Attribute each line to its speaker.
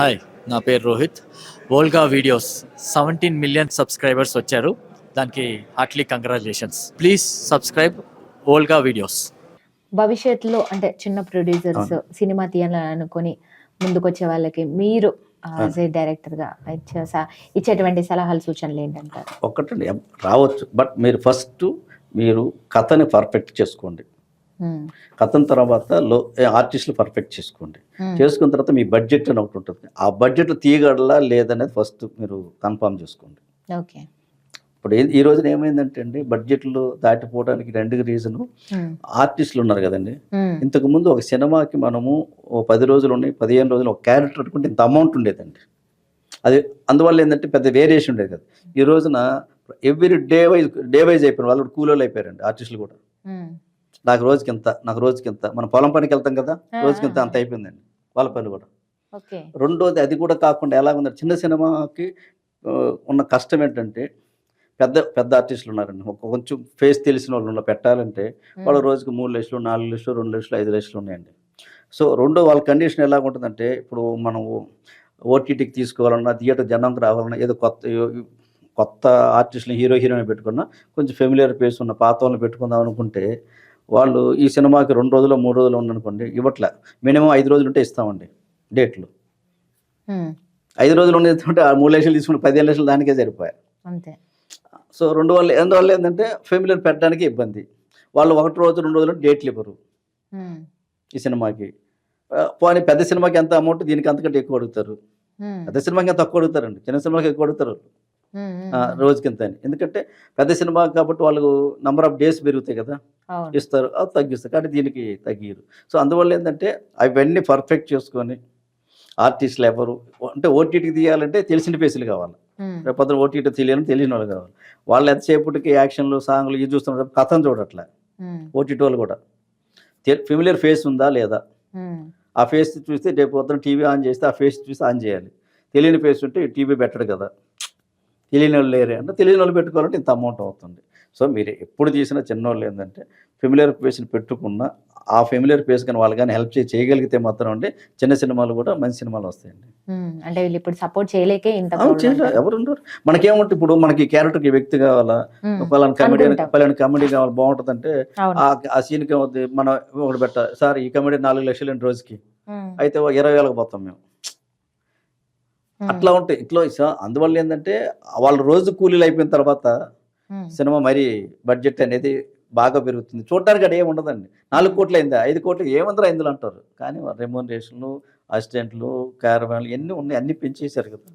Speaker 1: Hi నా పేరు Rohit. Volga videos seventeen million subscribers వచ్చారు. దానికి heartly congratulations. Please subscribe Volga videos.
Speaker 2: భవిష్యత్తులో అంటే చిన్న ప్రొడ్యూసర్స్ సినిమా తీయాలనుకొని ముందుకొచ్చే వాళ్ళకి మీరు యాజ్ ఏ డైరెక్టర్గా ఇచ్చే స- ఇచ్చేటువంటి సలహాలు సూచనలు ఏంటంటారు?
Speaker 3: ఒక్కటండి ఎం- రావచ్చు. బట్ మీరు ఫస్ట్ మీరు కథని పర్ఫెక్ట్ చేసుకోండి. కథన తర్వాత లో ఆర్టిస్టులు పర్ఫెక్ట్ చేసుకోండి. చేసుకున్న తర్వాత మీ బడ్జెట్ అని ఒకటి ఉంటుంది. ఆ బడ్జెట్ తీయగలలా లేదనేది ఫస్ట్ మీరు కన్ఫర్మ్ చేసుకోండి.
Speaker 2: ఓకే.
Speaker 3: ఇప్పుడు ఈ రోజున ఏమైందంటే అండి బడ్జెట్లు దాటిపోవడానికి రెండు రీజను. ఆర్టిస్టులు ఉన్నారు కదండి. ఇంతకు ముందు ఒక సినిమాకి మనము ఓ పది రోజులు ఉన్నాయి పదిహేను రోజులు ఒక క్యారెక్టర్ అనుకుంటే ఇంత అమౌంట్ ఉండేదండి. అది అందువల్ల ఏంటంటే పెద్ద వేరియేషన్ ఉండేది కదా. ఈ రోజున every day wise day wise అయిపోయారు వాళ్ళు కూలీలు అయిపోయారండి ఆర్టిస్టులు కూడా. నాకు రోజుకి ఇంత నాకు రోజుకి ఇంత మనం పొలం పనికి వెళ్తాం కదా
Speaker 2: ఆ,
Speaker 3: రోజుకి ఇంత
Speaker 2: ఆ.
Speaker 3: అంత అయిపోయిందండి వాళ్ళ పని కూడా. రెండోది అది కూడా కాకుండా ఎలా ఉందంటే చిన్న సినిమాకి ఉన్న కష్టం ఏంటంటే పెద్ద పెద్ద ఆర్టిస్టులు ఉన్నారండి. ఒక కొంచెం ఫేస్ తెలిసిన వాళ్ళు ఉన్న పెట్టాలంటే వాళ్ళ రోజుకి మూడు లక్షలు నాలుగు లక్షలు రెండు లక్షలు ఐదు లక్షలు ఉన్నాయండి. సో రెండో వాళ్ళ కండిషన్ ఎలా ఉంటుందంటే ఇప్పుడు మనం ఓటీటీకి తీసుకోవాలన్నా థియేటర్ జనంకి రావాలన్నా ఏదో కొత్త కొత్త ఆర్టిస్టులు హీరో హీరోయిన్ పెట్టుకున్నా కొంచెం ఫెమిలియర్ ఫేస్ ఉన్న పాత వాళ్ళని పెట్టుకుందాం అనుకుంటే వాళ్ళు ఈ సినిమాకి రెండు రోజులు మూడు రోజులు ఉందనుకోండి ఇవ్వట్లే. మినిమం ఐదు రోజులు ఉంటే ఇస్తామండి డేట్లు. ఐదు రోజులు ఉండేదంటే ఆ మూడు లక్షలు తీసుకుంటే పదిహేను లక్షలు దానికే సరిపోయాయి.
Speaker 2: అంతే.
Speaker 3: సో రెండు వల్ల ఎందువల్ల ఏంటంటే ఫెమిలియర్ పెట్టడానికి ఇబ్బంది. వాళ్ళు ఒకటి రోజు రెండు రోజులు డేట్లు ఇవ్వరు. ఈ సినిమాకి. పోనీ పెద్ద సినిమాకి ఎంత అమౌంట్ దీనికి అంతకంటే ఎక్కువ అడుగుతారు. పెద్ద సినిమాకి ఎంత తక్కువ అడుగుతారండి. చిన్న సినిమాకి ఎక్కువ అడుగుతారు
Speaker 2: ఉమ్, ఉమ్,
Speaker 3: ఆ, రోజుకి ఎంత అని. ఎందుకంటే పెద్ద సినిమా కాబట్టి వాళ్ళు నంబర్ ఆఫ్ డేస్ పెరుగుతాయి కదా. ఇస్తారు. అది తగ్గిస్తారు. కానీ దీనికి తగ్గిరు. సో అందువల్ల ఏంటంటే అవన్నీ పర్ఫెక్ట్ చేసుకొని ఆర్టిస్టులు ఎవరు అంటే ఓటీటీకి తీయాలంటే తెలిసిన ఫేసులు కావాలి.
Speaker 2: ఉమ్,
Speaker 3: రేపు పొద్దున ఓటీటీ తెలియని తెలియని వాళ్ళు కావాలి. వాళ్ళు ఎంతసేపటికి యాక్షన్లు సాంగ్లు ఇది చూస్తున్నారు కథను చూడట్లే. ఓటీటీ వాళ్ళు కూడా. ఫెమిలియర్ ఫేస్ ఉందా లేదా? ఆ ఫేస్ చూస్తే రేపు పొద్దున టీవీ ఆన్ చేస్తే ఆ ఫేస్ చూసి ఆన్ చేయాలి. తెలియని ఫేస్ ఉంటే టీవీ పెట్టడు కదా. తెలియని వాళ్ళు లేరే అంటే తెలియని వాళ్ళు పెట్టుకోవాలంటే ఇంత అమౌంట్ అవుతుంది. సో మీరు ఎప్పుడు తీసినా చిన్నోళ్ళు ఏంటంటే ఫెమిలియర్ ఫేస్ని పెట్టుకున్న ఆ ఫెమిలియర్ ఫేస్ కానీ వాళ్ళు కానీ హెల్ప్ చేయగలిగితే మాత్రం అంటే చిన్న సినిమాలు కూడా మంచి సినిమాలు వస్తాయండి.
Speaker 2: అంటే వీళ్ళు ఇప్పుడు సపోర్ట్ చేయలేకే ఇంత.
Speaker 3: ఎవరు ఉండరు. మనకేమంటే ఇప్పుడు మనకి క్యారెక్టర్కి వ్యక్తి కావాలా పలానా కమెడీ. పలానా కమెడీ కావాలి బాగుంటుంది అంటే ఆ సీన్కి ఏమవుతుంది మనం ఒకటి పెట్టాలి సార్ ఈ కమెడీ నాలుగు లక్షలు రోజుకి అయితే ఇరవై వేలకు పోతాం మేము. అట్లా ఉంటాయి ఇట్లా అందువల్ల ఏంటంటే వాళ్ళు రోజు కూలీలు అయిపోయిన తర్వాత సినిమా మరి బడ్జెట్ అనేది బాగా పెరుగుతుంది. చూడడానికి అది ఏమి ఉండదండి. నాలుగు కోట్లు అయిందా? ఐదు కోట్లు ఏమందరూ ఇందులో అంటారు. కానీ రెమ్యూనరేషన్లు అసిస్టెంట్లు క్యారవాన్లు ఎన్ని ఉన్నాయి. అన్ని పెంచేశారు కదా.